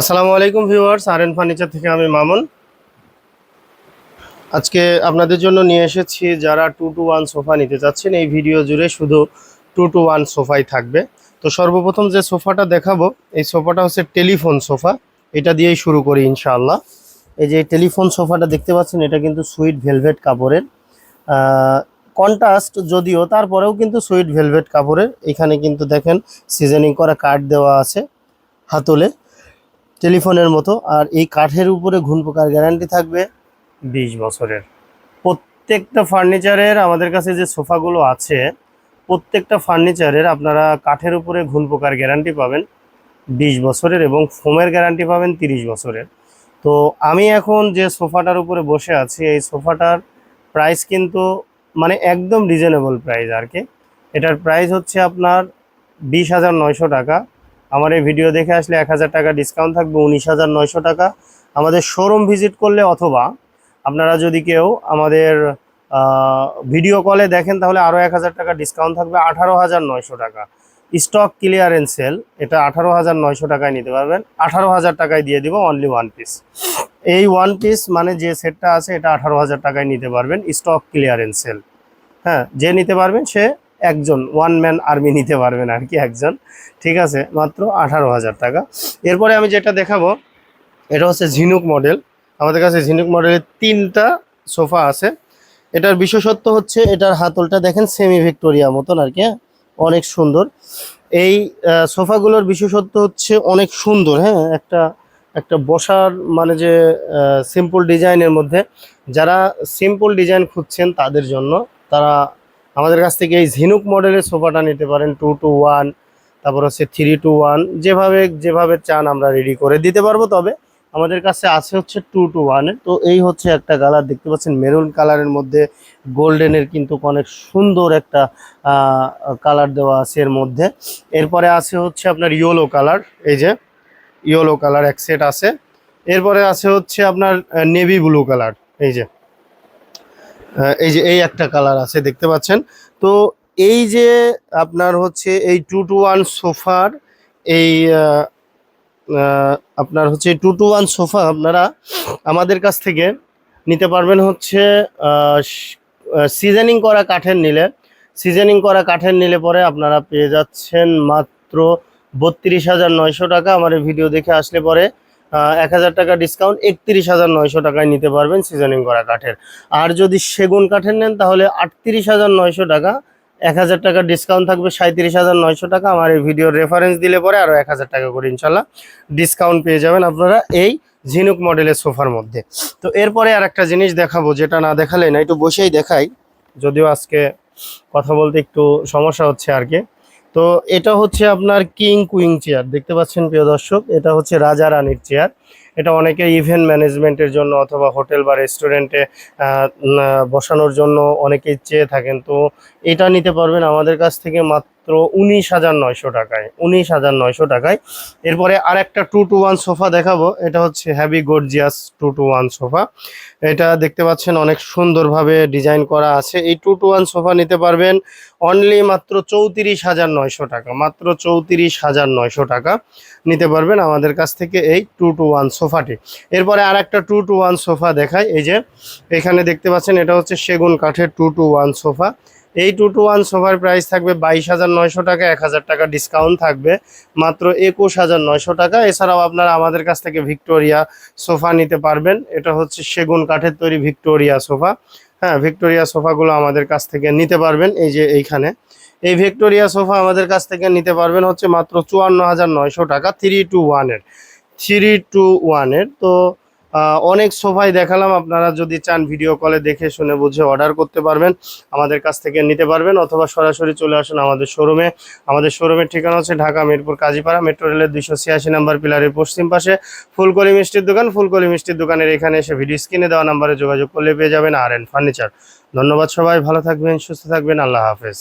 আসসালামু আলাইকুম ভিউয়ার্স, আর N furniture থেকে আমি মামুন। আজকে আপনাদের জন্য নিয়ে এসেছি যারা টু টু ওয়ান সোফা নিতে চাচ্ছেন, এই ভিডিও জুড়ে শুধু টু টু ওয়ান সোফাই থাকবে। তো সর্বপ্রথম যে সোফাটা দেখাবো, এই সোফাটা হচ্ছে টেলিফোন সোফা। এটা দিয়েই শুরু করি ইনশাআল্লাহ। এই যে টেলিফোন সোফাটা দেখতে পাচ্ছেন, এটা কিন্তু সুইট ভেলভেট কাপড়ের। কন্ট্রাস্ট যদিও, তারপরেও কিন্তু সুইট ভেলভেট কাপড়ের। এখানে কিন্তু দেখেন, সিজনিং করা কাঠ দেওয়া আছে হাতলে। টেলিফোনের মতো আর এই কাঠের উপরে ঘুন পোকার গ্যারান্টি থাকবে। বিশ বছরের। প্রত্যেকটা ফার্নিচারের আমাদের কাছে যে সোফাগুলো আছে প্রত্যেকটা ফার্নিচারের আপনারা কাঠের উপরে ঘুন পোকার গ্যারান্টি পাবেন বিশ বছরের এবং ফোমের গ্যারান্টি পাবেন তিরিশ বছরের। তো আমি এখন যে সোফাটার উপরে বসে আছি এই সোফাটার প্রাইস কিন্তু মানে একদম রিজনেবল প্রাইস আর কি। এটার প্রাইস হচ্ছে আপনার বিশ হাজার নয়শো টাকা। আমার এই ভিডিও দেখে আসলে এক হাজার টাকা ডিসকাউন্ট থাকবে, উনিশ হাজার নয়শো টাকা। আমাদের শোরুম ভিজিট করলে অথবা আপনারা যদি কেউ আমাদের ভিডিও কলে দেখেন তাহলে আরও এক হাজার টাকা ডিসকাউন্ট থাকবে, আঠারো হাজার নয়শো টাকা। স্টক ক্লিয়ারেন্স সেল এটা আঠারো হাজার নয়শো টাকায় নিতে পারবেন, আঠারো হাজার টাকায় দিয়ে দিব অনলি ওয়ান পিস এই ওয়ান পিস মানে যে সেটটা আছে, এটা আঠারো হাজার টাকায় নিতে পারবেন স্টক ক্লিয়ারেন্স সেল হ্যাঁ যে নিতে পারবেন সে একজন ওয়ান ম্যান আর্মি নিতে পারবেন আর কি একজন। ঠিক আছে, মাত্র আঠারো হাজার টাকা। এরপরে আমি যেটা দেখাবো, এটা হচ্ছে ঝিনুক মডেল আমাদের কাছে ঝিনুক মডেলের তিনটা সোফা আছে। এটার বিশেষত্ব হচ্ছে, এটার হাতলটা দেখেন সেমি ভিক্টোরিয়া মতন আর কি হ্যাঁ? অনেক সুন্দর। এই সোফাগুলোর বিশেষত্ব হচ্ছে অনেক সুন্দর হ্যাঁ? একটা একটা বসার মানে যে সিম্পল ডিজাইনের মধ্যে। যারা সিম্পল ডিজাইন খুঁজছেন তাদের জন্য, তারা আমাদের কাছ থেকে এই ঝিনুক মডেলের সোফাটা নিতে পারেন টু টু ওয়ান তারপর হচ্ছে থ্রি টু ওয়ান যেভাবে যেভাবে চান আমরা রেডি করে দিতে পারব। তবে আমাদের কাছে আছে হচ্ছে টু টু ওয়ানের তো এই হচ্ছে একটা কালার দেখতে পাচ্ছেন মেরুন কালারের মধ্যে গোল্ডেনের কিন্তু অনেক সুন্দর একটা কালার দেওয়া আছে এর মধ্যে। এরপরে আছে হচ্ছে আপনার ইয়েলো কালার এই যে ইয়েলো কালার এক সেট আছে। এরপরে আছে হচ্ছে আপনার নেভি ব্লু কালার এই যে। এই যে এই একটা কালার আছে, দেখতে পাচ্ছেন? তো এই যে আপনার হচ্ছে এই টু টু ওয়ান সোফার এই আপনার হচ্ছে টু টু ওয়ান সোফা আপনারা আমাদের কাছ থেকে নিতে পারবেন হচ্ছে সিজনিং করা কাঠের নিলে। সিজনিং করা কাঠের নিলে পরে আপনারা পেয়ে যাচ্ছেন মাত্র বত্রিশ হাজার নয়শো টাকা। আমার ভিডিও দেখে আসলে পরে এক হাজার টাকা ডিসকাউন্ট একত্রিশ হাজার নয়শো টাকায় নিতে পারবেন সিজনিং করা কাঠের। আর যদি সেগুন কাঠের নেন, তাহলে আটত্রিশ হাজার নয়শো টাকা, এক হাজার টাকা ডিসকাউন্ট থাকবে সাঁত্রিশ হাজার নয়শো টাকা। আমার এই ভিডিওর রেফারেন্স দিলে পরে আরও এক হাজার টাকা করে ইনশাল্লাহ ডিসকাউন্ট পেয়ে যাবেন আপনারা এই ঝিনুক মডেলের সোফার মধ্যে। তো এরপরে আর একটা জিনিস দেখাবো, যেটা না দেখালে না, একটু বসেই দেখাই। যদিও আজকে কথা বলতে একটু সমস্যা হচ্ছে আর কি। তো এটা হচ্ছে আপনার কিং কুইং চেয়ার, দেখতে পাচ্ছেন প্রিয় দর্শক, এটা হচ্ছে রাজা রানীর চেয়ার। এটা অনেকে ইভেন্ট ম্যানেজমেন্টের জন্য অথবা হোটেল বা রেস্টুরেন্টে বসানোর জন্য অনেকেই চেয়ে থাকেন। তো এটা নিতে পারবেন আমাদের কাছ থেকে মাত্র উনিশ হাজার নয়শো টাকায়, উনিশ হাজার নয়শো টাকায়। এরপরে আর একটা টু টু ওয়ান সোফা দেখাবো, এটা হচ্ছে heavy gorgeous two two one sofa এটা দেখতে পাচ্ছেন অনেক সুন্দরভাবে ডিজাইন করা আছে। এই টু টু ওয়ান সোফা নিতে পারবেন অনলি মাত্র চৌত্রিশ হাজার নয়শো টাকা, মাত্র চৌত্রিশ হাজার নয়শো টাকা নিতে পারবেন আমাদের কাছ থেকে এই টু টু ওয়ান সোফাটি। এরপরে আর একটা টু টু ওয়ান সোফা দেখায় এই যে, এখানে দেখতে পাচ্ছেন, এটা হচ্ছে সেগুন কাঠের টু টু ওয়ান সোফা। এই টু টু ওয়ান সোফার প্রাইস থাকবে বাইশ হাজার নয়শো টাকা, এক হাজার টাকা ডিসকাউন্ট থাকবে। মাত্র একুশ হাজার নয়শো টাকা। এছাড়াও আপনারা আমাদের কাছ থেকে ভিক্টোরিয়া সোফা নিতে পারবেন। এটা হচ্ছে সেগুন কাঠের তৈরি ভিক্টোরিয়া সোফা। হ্যাঁ ভিক্টোরিয়া সোফাগুলো আমাদের কাছ থেকে নিতে পারবেন। এই যে এইখানে। এই ভিক্টোরিয়া সোফা আমাদের কাছ থেকে নিতে পারবেন হচ্ছে মাত্র চুয়ান্ন হাজার নয়শো টাকা থ্রি টু ওয়ানের থ্রি টু ওয়ানের তো অনেক সোফাই দেখালাম। আপনারা যদি চান ভিডিও কলে দেখে শুনে বুঝে অর্ডার করতে পারবেন, আমাদের কাছ থেকে নিতে পারবেন, অথবা সরাসরি চলে আসুন আমাদের শোরুমে আমাদের শোরুমের ঠিকানা হচ্ছে ঢাকা মিরপুর কাজীপাড়া মেট্রো রেলের দুইশো ছিয়াশি নাম্বার পিলারের পশ্চিম পাশে। ফুলকলি মিষ্টির দোকান, ফুলকলি মিষ্টির দোকানের এখানে এসে ভিডিও স্ক্রিনে দেওয়া নাম্বারে যোগাযোগ করলে পেয়ে যাবেন আর এন ফার্নিচার ধন্যবাদ সবাই, ভালো থাকবেন, সুস্থ থাকবেন, আল্লাহ হাফেজ।